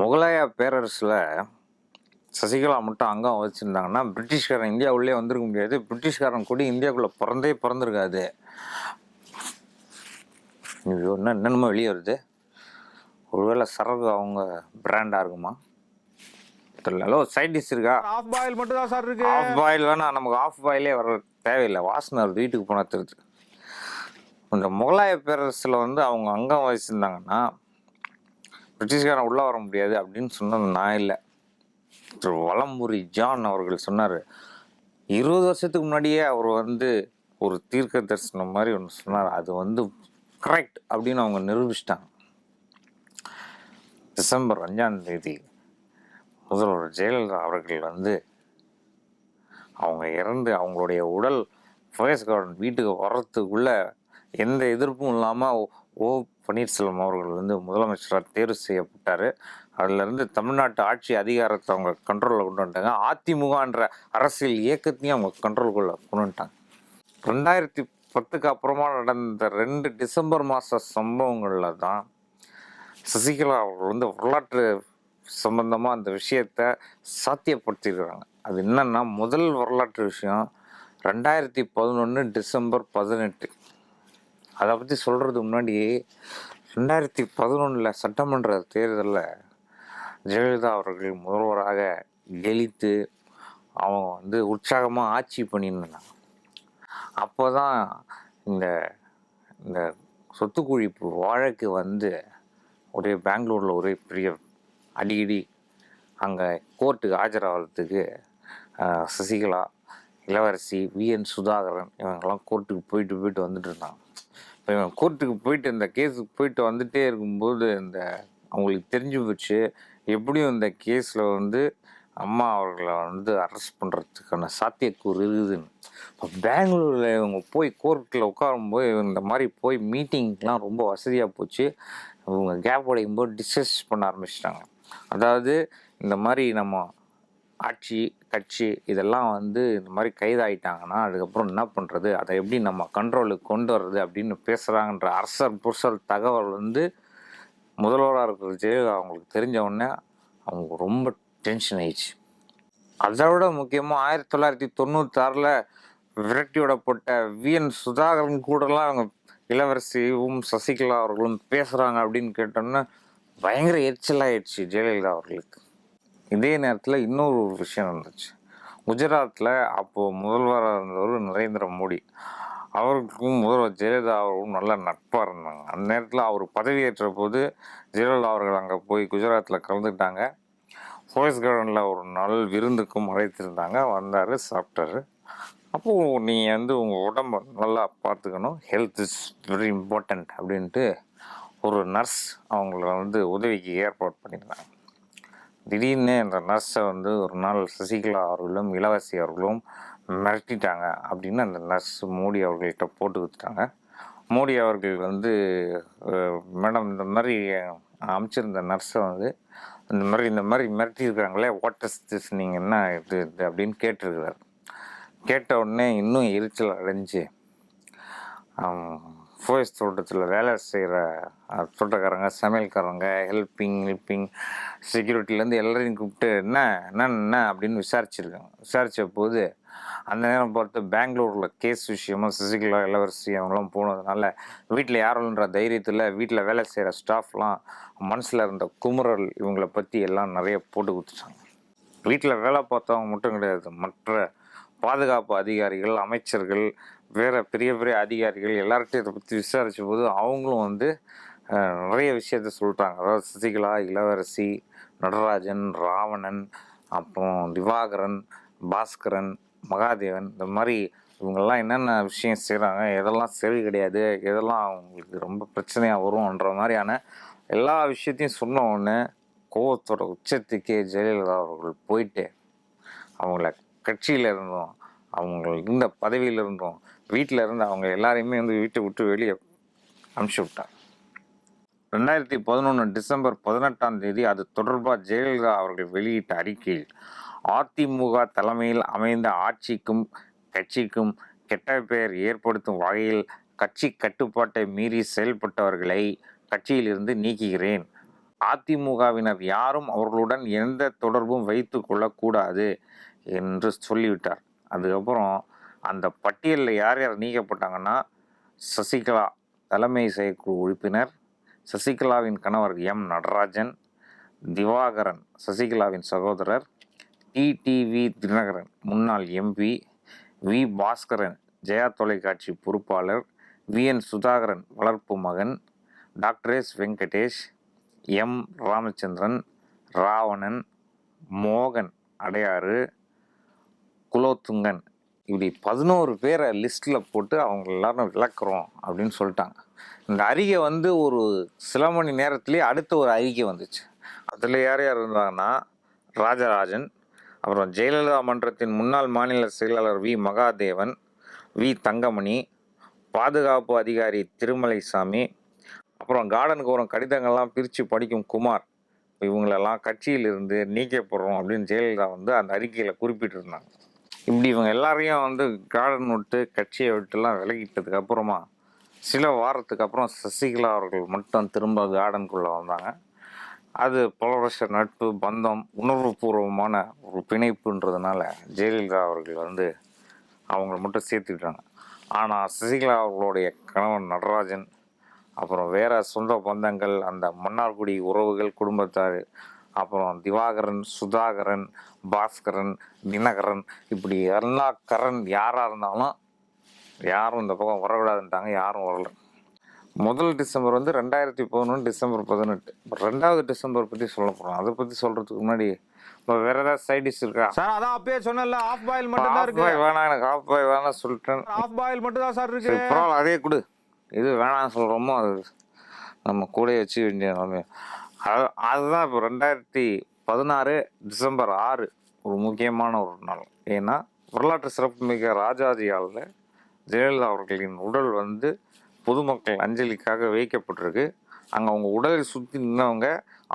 முகலாய பேரரசில் சசிகலா மட்டும் அங்கம் வச்சுருந்தாங்கன்னா பிரிட்டிஷ்காரன் இந்தியா உள்ளே வந்திருக்க முடியாது. பிரிட்டிஷ்காரன் கூட இந்தியாவுக்குள்ளே பிறந்தே பிறந்திருக்காது. என்ன என்னென்னமோ வெளியே வருது? ஒருவேளை சரகு அவங்க பிராண்டாக இருக்குமா? தெரியல. ஹலோ சைட் டிஷ் இருக்கா? ஆஃப் பாயில் மட்டும் தான் சார் இருக்கு. ஆஃப் பாயில் வேணாம் நமக்கு ஆஃப் பாயிலே வர தேவையில்லை. வாசனை வருது வீட்டுக்கு போனால் தெரியுது இந்த முகலாய பேரரசில் வந்து அவங்க அங்கம் வச்சுருந்தாங்கன்னா பிரிட்டிஷ்காரன் உள்ளே வர முடியாது அப்படின்னு சொன்னது நான் இல்லை. திரு வலம்புரி ஜான் அவர்கள் சொன்னார். இருபது வருஷத்துக்கு முன்னாடியே அவர் வந்து ஒரு தீர்க்க தரிசனம் மாதிரி ஒன்று சொன்னார். அது வந்து கரெக்ட் அப்படின்னு அவங்க நிரூபிச்சிட்டாங்க. டிசம்பர் அஞ்சாம் தேதி முதல்வர் ஜெயலலிதா அவர்கள் வந்து அவங்க இறந்து அவங்களுடைய உடல் ஃபயர்ஸ் கார்டன் வீட்டுக்கு வர்றதுக்குள்ளே எந்த எதிர்ப்பும் இல்லாமல் ஓ பன்னீர்செல்வம் அவர்கள் வந்து முதலமைச்சராக தேர்வு செய்யப்பட்டார். அதிலிருந்து தமிழ்நாட்டு ஆட்சி அதிகாரத்தை அவங்க கண்ட்ரோலில் கொண்டு வந்துட்டாங்க. அதிமுகன்ற அரசியல் இயக்கத்தையும் அவங்க கண்ட்ரோலுக்குள்ள கொண்டு வந்துட்டாங்க. ரெண்டாயிரத்தி பத்துக்கு அப்புறமா நடந்த ரெண்டு டிசம்பர் மாத சம்பவங்களில் தான் சசிகலா அவர்கள் வந்து வரலாற்று சம்பந்தமாக அந்த விஷயத்த சாத்தியப்படுத்தியிருக்கிறாங்க. அது என்னன்னா முதல் வரலாற்று விஷயம் ரெண்டாயிரத்தி பதினொன்று டிசம்பர் பதினெட்டு. அதை பற்றி சொல்கிறதுக்கு முன்னாடி ரெண்டாயிரத்தி பதினொன்றில் சட்டமன்ற தேர்தலில் ஜெயலலிதா அவர்கள் முதல்வராக கெலித்து அவங்க வந்து உற்சாகமாக ஆட்சி பண்ணியிருந்தாங்க. அப்போ தான் இந்த இந்த சொத்து குழிப்பு வழக்கு வந்து ஒரே பெங்களூரில் ஒரே பெரிய அடிக்கடி அங்கே கோர்ட்டுக்கு ஆஜராகிறதுக்கு சசிகலா இளவரசி வி என் சுதாகரன் இவங்கெல்லாம் கோர்ட்டுக்கு போயிட்டு போயிட்டு வந்துட்டு இருந்தாங்க. இவன் கோர்ட்டுக்கு போயிட்டு இந்த கேஸுக்கு போயிட்டு வந்துட்டே இருக்கும்போது இந்த அவங்களுக்கு தெரிஞ்சு போச்சு. எப்படியும் இந்த கேஸில் வந்து அம்மா அவர்களை வந்து அரெஸ்ட் பண்ணுறதுக்கான சாத்தியக்கூறு இருக்குதுன்னு. இப்போ பெங்களூரில் இவங்க போய் கோர்ட்டில் உட்காரும்போது இந்த மாதிரி போய் மீட்டிங்லாம் ரொம்ப வசதியாக போச்சு. இவங்க கேப் உடையும் போது டிஸ்கஸ் பண்ண ஆரம்பிச்சிட்டாங்க. அதாவது இந்த மாதிரி நம்ம ஆட்சி கட்சி இதெல்லாம் வந்து இந்த மாதிரி கைதாயிட்டாங்கன்னா அதுக்கப்புறம் என்ன பண்ணுறது அதை எப்படி நம்ம கண்ட்ரோலுக்கு கொண்டு வர்றது அப்படின்னு பேசுகிறாங்கன்ற அரசர் புரசல் தகவல் வந்து முதல்வராக இருக்கிற ஜெயலலிதா அவங்களுக்கு தெரிஞ்ச உடனே அவங்க ரொம்ப டென்ஷன் ஆயிடுச்சு. அதை விட முக்கியமாக ஆயிரத்தி தொள்ளாயிரத்தி தொண்ணூத்தாறில் விரட்டியோட போட்ட வி. விஎன் சுதாகரன் கூடலாம் அவங்க இளவரசியும் சசிகலா அவர்களும் பேசுகிறாங்க அப்படின்னு கேட்டோன்னா பயங்கர எரிச்சலாகிடுச்சு ஜெயலலிதா அவர்களுக்கு. இதே நேரத்தில் இன்னொரு ஒரு விஷயம் இருந்துச்சு குஜராத்தில் அப்போது முதல்வராக இருந்தவர் நரேந்திர மோடி. அவருக்கும் முதல்வர் ஜெயலலிதா அவர்களும் நல்ல நட்பாக இருந்தாங்க. அந்த நேரத்தில் அவர் பதவியேற்ற போது ஜெயலலிதா அவர்கள் அங்கே போய் குஜராத்தில் கலந்துக்கிட்டாங்க. ஃபோயஸ் கார்டனில் ஒரு நாள் விருந்துக்கும் அழைத்திருந்தாங்க. வந்தார் சாப்பிட்டாரு. அப்போது நீங்கள் வந்து உங்கள் உடம்ப நல்லா பார்த்துக்கணும். ஹெல்த் இஸ் வெரி இம்பார்ட்டண்ட் அப்படின்ட்டு ஒரு நர்ஸ் அவங்கள வந்து உதவிக்கு ஏற்பாடு பண்ணியிருந்தாங்க. திடீர்னு அந்த நர்ஸை வந்து ஒரு நாள் சசிகலா அவர்களும் இளவரசி அவர்களும் மிரட்டிட்டாங்க அப்படின்னு அந்த நர்ஸ் மோடி அவர்கள்ட்ட போட்டு கொடுத்துட்டாங்க. மோடி அவர்கள் வந்து மேடம் இந்த மாதிரி அமைச்சிருந்த நர்ஸை வந்து இந்த மாதிரி இந்த மாதிரி மிரட்டியிருக்காங்களே வாட் திஸ் நீங்கள் என்ன இது இது? அப்படின்னு கேட்டிருக்கிறார். கேட்ட உடனே இன்னும் எரிச்சல் அடைஞ்சு ஃபோர்ஸ் தோட்டத்தில் வேலை செய்கிற தோட்டக்காரங்க சமையல்காரங்க ஹெல்ப்பிங் ஹெல்ப்பிங் செக்யூரிட்டிலேருந்து எல்லாரையும் கூப்பிட்டு என்ன என்ன என்ன? அப்படின்னு விசாரிச்சிருக்காங்க. விசாரித்த போது அந்த நேரம் பார்த்து பெங்களூரில் கேஸ் விஷயமாக சசிகலா இளவரசி அவங்களாம் போனதுனால வீட்டில் யாருன்ற தைரியத்தில் வீட்டில் வேலை செய்கிற ஸ்டாஃப்லாம் மனசில் இருந்த குமுறல் இவங்களை பற்றி எல்லாம் நிறைய போட்டு கொடுத்துட்டாங்க. வீட்டில் வேலை பார்த்தவங்க மட்டும் கிடையாது மற்ற பாதுகாப்பு அதிகாரிகள் அமைச்சர்கள் வேறு பெரிய பெரிய அதிகாரிகள் எல்லார்ட்டையும் இதை பற்றி விசாரித்த போது அவங்களும் வந்து நிறைய விஷயத்த சொல்கிறாங்க அதாவது சசிகலா இளவரசி நடராஜன் ராவணன் அப்புறம் திவாகரன் பாஸ்கரன் மகாதேவன் இந்த மாதிரி இவங்கெல்லாம் என்னென்ன விஷயம் செய்கிறாங்க எதெல்லாம் சரி கிடையாது எதெல்லாம் அவங்களுக்கு ரொம்ப பிரச்சனையாக வரும்ன்ற மாதிரியான எல்லா விஷயத்தையும் சொன்ன உடனே கோவத்தோட உச்சத்துக்கே ஜெயலலிதா அவர்கள் போயிட்டு அவங்கள கட்சியில் இருந்தோம் அவங்க இருந்த பதவியில் இருந்தோம் வீட்டில் இருந்து அவங்க எல்லாரையுமே வந்து வீட்டை விட்டு வெளியே அனுப்பிச்சி விட்டார் ரெண்டாயிரத்தி பதினொன்று டிசம்பர் பதினெட்டாம் தேதி அது தொடர்பாக ஜெயலலிதா அவர்கள் வெளியிட்ட அறிக்கையில் அதிமுக தலைமையில் அமைந்த ஆட்சிக்கும் கட்சிக்கும் கெட்ட பெயர் ஏற்படுத்தும் வகையில் கட்சி கட்டுப்பாட்டை மீறி செயல்பட்டவர்களை கட்சியிலிருந்து நீக்குகிறேன். அதிமுகவினர் யாரும் அவர்களுடன் எந்த தொடர்பும் வைத்து கொள்ளக்கூடாது என்று சொல்லிவிட்டார். அதுக்கப்புறம் அந்த பட்டியலில் யார் யார் நீக்கப்பட்டாங்கன்னா சசிகலா தலைமை செயற்குழு உறுப்பினர் சசிகலாவின் கணவர் எம். நடராஜன் திவாகரன் சசிகலாவின் சகோதரர் டிடிவி தினகரன் முன்னாள் எம்பி வி. பாஸ்கரன் ஜெயா தொலைக்காட்சி பொறுப்பாளர் வி. என். சுதாகரன் வளர்ப்பு மகன் doctor S. Venkatesh M. Ramachandran Ravanan மோகன் அடையாறு குலோத்துங்கன் இப்படி பதினோரு பேரை லிஸ்ட்டில் போட்டு அவங்க எல்லாரும் விளக்குறோம் அப்படின்னு சொல்லிட்டாங்க. இந்த அறிக்கை வந்து ஒரு சில மணி நேரத்துலேயே அடுத்த ஒரு அறிக்கை வந்துச்சு. அதில் யார் யார் இருந்தாங்கன்னா ராஜராஜன் அப்புறம் ஜெயலலிதா மன்றத்தின் முன்னாள் மாநில செயலாளர் வி. மகாதேவன் வி. தங்கமணி பாதுகாப்பு அதிகாரி திருமலைசாமி அப்புறம் கார்டனுக்கு வரும் கடிதங்கள்லாம் பிரித்து படிக்கும் குமார். இவங்களெல்லாம் கட்சியிலிருந்து நீக்கப்படுறோம் அப்படின்னு ஜெயலலிதா வந்து அந்த அறிக்கையில் குறிப்பிட்டிருந்தாங்க. இப்படி இவங்க எல்லாரையும் வந்து கார்டன் விட்டு கட்சியை விட்டுலாம் விலகிட்டதுக்கு அப்புறமா சில வாரத்துக்கு அப்புறம் சசிகலா அவர்கள் மட்டும் திரும்ப கார்டனுக்குள்ளே வந்தாங்க. அது பல வருஷ நட்பு பந்தம் உணர்வுபூர்வமான ஒரு பிணைப்புன்றதுனால ஜெயலலிதா அவர்கள் வந்து அவங்கள மட்டும் சேர்த்துக்கிட்டாங்க. ஆனால் சசிகலா அவர்களுடைய கணவன் நடராஜன் அப்புறம் வேற சொந்த பந்தங்கள் அந்த மன்னார்குடி உறவுகள் குடும்பத்தார் அப்புறம் திவாகரன் சுதாகரன் பாஸ்கரன் தினகரன் இப்படி எல்லா கரன் யாராக இருந்தாலும் யாரும் இந்த பக்கம் வரக்கூடாதுன்ட்டாங்க யாரும் வரல. முதல் டிசம்பர் வந்து ரெண்டாயிரத்தி பதினொன்று டிசம்பர் பதினெட்டு. ரெண்டாவது டிசம்பர் பற்றி சொல்ல போகிறோம் அதை பற்றி சொல்கிறதுக்கு முன்னாடி இப்போ வேற ஏதாவது சைட் டிஷ் இருக்கா? சார் அதான் அப்பயே சொன்னேன்ல ஆஃப் பாயில் மட்டும் தான் இருக்கு. வேணாம் எனக்கு ஆஃப் பாய் வேணாம் சொல்லிட்டேன். ஆஃப் பாயில் மட்டும் தான் சார் இருக்கு. பரவாயில்ல அதே கொடு. இது வேணாம்னு சொல்கிறோமோ அது நம்ம கூட வச்சு வேண்டிய நிலைமை அது அதுதான் இப்போ ரெண்டாயிரத்தி பதினாறு டிசம்பர் ஆறு ஒரு முக்கியமான ஒரு நாள். ஏன்னா வரலாற்று சிறப்புமிக்க ராஜாஜியால் ஜெயலலிதா அவர்களின் உடல் வந்து பொதுமக்கள் அஞ்சலிக்காக வைக்கப்பட்டிருக்கு. அங்கே அவங்க உடலை சுற்றி நின்றவங்க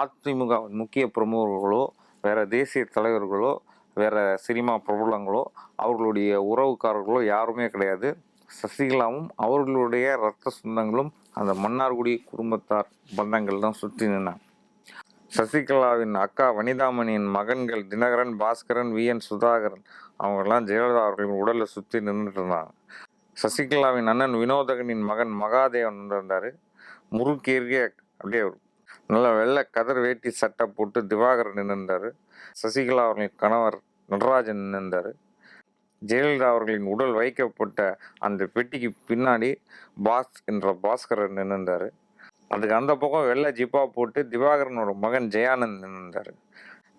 அதிமுக முக்கிய பிரமுகர்களோ வேறு தேசிய தலைவர்களோ வேறு சினிமா பிரபலங்களோ அவர்களுடைய உறவுக்காரர்களோ யாருமே கிடையாது. சசிகலாவும் அவர்களுடைய ரத்த சொந்தங்களும் அந்த மன்னார்குடி குடும்பத்தார் பந்தங்கள் தான் சுற்றி நின்றாங்க சசிகலாவின் அக்கா வனிதாமணியின் மகன்கள் தினகரன் பாஸ்கரன் வி. என். சுதாகரன் அவங்கெல்லாம் ஜெயலலிதா அவர்களின் உடலை சுற்றி நின்றுட்டு இருந்தாங்க சசிகலாவின் அண்ணன் வினோதகனின் மகன் மகாதேவன் இருந்தார் முறுக்கேறிய அப்படியே நல்ல வெள்ளை கதர் வேட்டி சட்டை போட்டு திவாகரன் நின்றுந்தார் சசிகலா அவர்களின் கணவர் நடராஜன் நின்றுந்தார் ஜெயலலிதா அவர்களின் உடல் வைக்கப்பட்ட அந்த பெட்டிக்கு பின்னாடி பாஸ் என்ற பாஸ்கரன் நின்றுந்தார் அதுக்கு அந்த பக்கம் வெள்ளை ஜிப்பா போட்டு திவாகரனோட மகன் ஜெயானந்த் நின்றார்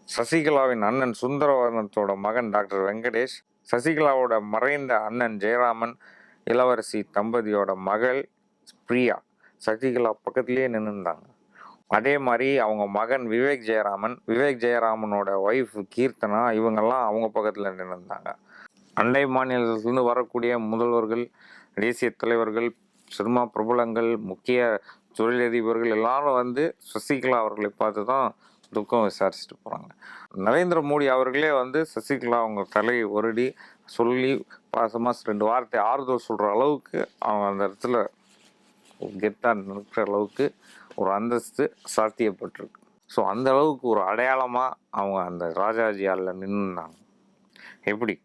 சசிகலாவின் அண்ணன் சுந்தரவர்ணத்தோட மகன் டாக்டர் வெங்கடேஷ் சசிகலாவோட மறைந்த அண்ணன் ஜெயராமன் இளவரசி தம்பதியோட மகள் பிரியா சசிகலா பக்கத்திலேயே நின்றுந்தாங்க அதே மாதிரி அவங்க மகன் விவேக் ஜெயராமன் விவேக் ஜெயராமனோட ஒய்ஃப் கீர்த்தனா இவங்கெல்லாம் அவங்க பக்கத்தில் நின்றுந்தாங்க அண்டை மாநிலத்திலிருந்து வரக்கூடிய முதல்வர்கள் தேசிய தலைவர்கள் சினிமா பிரபலங்கள் முக்கிய தொழிலதிபர்கள் எல்லாரும் வந்து சசிகலா அவர்களை பார்த்து தான் துக்கம் விசாரிச்சுட்டு போகிறாங்க நரேந்திர மோடி அவர்களே வந்து சசிகலா அவங்க தலையை ஒருடி சொல்லி பாசமாக ரெண்டு வார்த்தை ஆறுதல் சொல்கிற அளவுக்கு அவங்க அந்த இடத்துல கெத்தாக நிற்கிற அளவுக்கு ஒரு அந்தஸ்து சாத்தியப்பட்டிருக்கு. ஸோ அந்த அளவுக்கு ஒரு அடையாளமாக அவங்க அந்த ராஜாஜியாலில் நின்றுனாங்க எப்படி?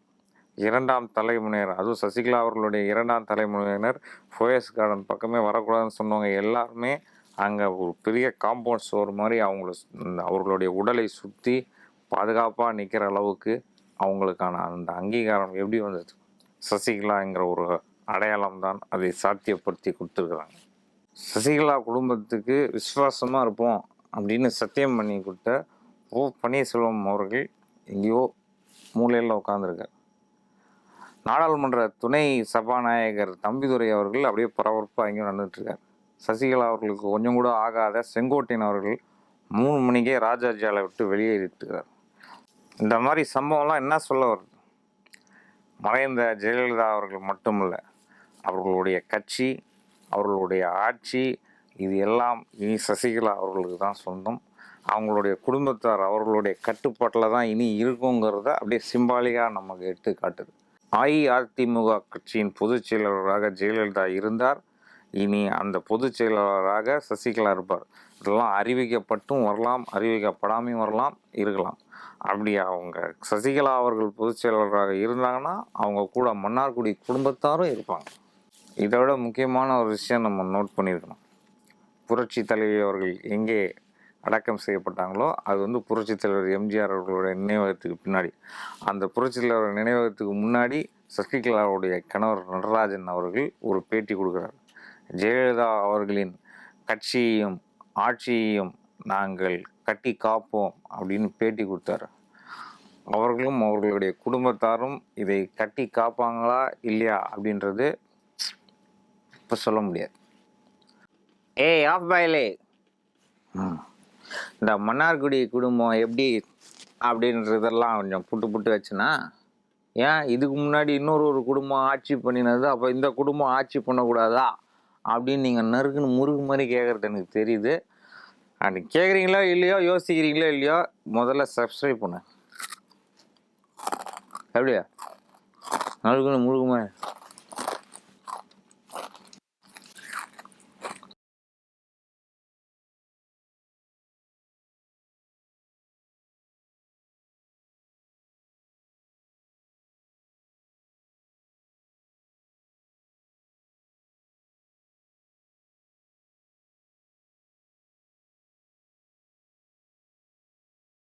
இரண்டாம் தலைமுறையினர் அதுவும் சசிகலா அவர்களுடைய இரண்டாம் தலைமுறையினர் ஃபோயஸ் கார்டன் பக்கமே வரக்கூடாதுன்னு சொன்னவங்க எல்லாருமே அங்கே ஒரு பெரிய காம்பவுண்ட் ஸ்டோர் மாதிரி அவங்கள சு- இந்த அவர்களுடைய உடலை சுற்றி பாதுகாப்பாக நிற்கிற அளவுக்கு அவங்களுக்கான அந்த அங்கீகாரம் எப்படி வந்தது? சசிகலாங்கிற ஒரு அடையாளம் தான் அதை சாத்தியப்படுத்தி கொடுத்துருக்குறாங்க. சசிகலா குடும்பத்துக்கு விசுவாசமாக இருப்போம் அப்படின்னு சத்தியம் பண்ணி கொடுத்த ஓ பன்னீர்செல்வம் அவர்கள் எங்கேயோ மூலையில் உட்காந்துருக்கார் நாடாளுமன்ற துணை சபாநாயகர் தம்பிதுரை அவர்கள் அப்படியே பரபரப்பாக அங்கேயும் நடந்துட்டுருக்கார். சசிகலா அவர்களுக்கு கொஞ்சம் கூட ஆகாத செங்கோட்டையன் அவர்கள் மூணு மணிக்கே ராஜாஜியாலை விட்டு வெளியேறிட்டுருக்கார். இந்த மாதிரி சம்பவம்லாம் என்ன சொல்ல வருது? மறைந்த ஜெயலலிதா அவர்கள் மட்டுமல்ல அவர்களுடைய கட்சி அவர்களுடைய ஆட்சி இது எல்லாம் இனி சசிகலா அவர்களுக்கு தான் சொந்தம். அவங்களுடைய குடும்பத்தார் அவர்களுடைய கட்டுப்பாட்டில் தான் இனி இருக்குங்கிறத அப்படியே சிம்பாலிக்காக நமக்கு எடுத்து காட்டுது. அஇஅதிமுக கட்சியின் பொதுச் செயலாளராக ஜெயலலிதா இருந்தார். இனி அந்த பொதுச் செயலாளராக சசிகலா இருப்பார். இதெல்லாம் அறிவிக்கப்பட்டும் வரலாம் அறிவிக்கப்படாமையும் வரலாம் இருக்கலாம். அப்படி அவங்க சசிகலா அவர்கள் பொதுச் செயலாளராக இருந்தாங்கன்னா அவங்க கூட மன்னார்குடி குடும்பத்தாரும் இருப்பாங்க. இதை விட முக்கியமான ஒரு விஷயம் நம்ம நோட் பண்ணியிருக்கணும். புரட்சி தலைவி அவர்கள் எங்கே அடக்கம் செய்யப்பட்டாங்களோ அது வந்து புரட்சி தலைவர் எம்ஜிஆர் அவர்களுடைய நினைவகத்துக்கு பின்னாடி. அந்த புரட்சி தலைவர் நினைவகத்துக்கு முன்னாடி சசிகலாவுடைய கணவர் நடராஜன் அவர்கள் ஒரு பேட்டி கொடுக்குறார். ஜெயலலிதா அவர்களின் கட்சியையும் ஆட்சியையும் நாங்கள் கட்டி காப்போம் அப்படின்னு பேட்டி கொடுத்தாரு. அவர்களும் அவர்களுடைய குடும்பத்தாரும் இதை கட்டி காப்பாங்களா இல்லையா அப்படின்றது இப்போ சொல்ல முடியாது. ஏய் ஆஃப் பாயிலே இந்த மன்னார்குடி குடும்பம் எப்படி அப்படின்றதெல்லாம் கொஞ்சம் புட்டு புட்டு வச்சுன்னா ஏன் இதுக்கு முன்னாடி இன்னொரு ஒரு குடும்பம் ஆட்சி பண்ணினது அப்போ இந்த குடும்பம் ஆட்சி பண்ணக்கூடாதா? அப்படின்னு நீங்கள் நறுக்குன்னு முறுக்கு மாதிரி கேட்குறது எனக்கு தெரியுது. அண்ட் கேட்குறீங்களோ இல்லையோ யோசிக்கிறீங்களோ இல்லையோ முதல்ல சப்ஸ்கிரைப் பண்ணு. எப்படியா நறுக்குன்னு முருகு மாதிரி.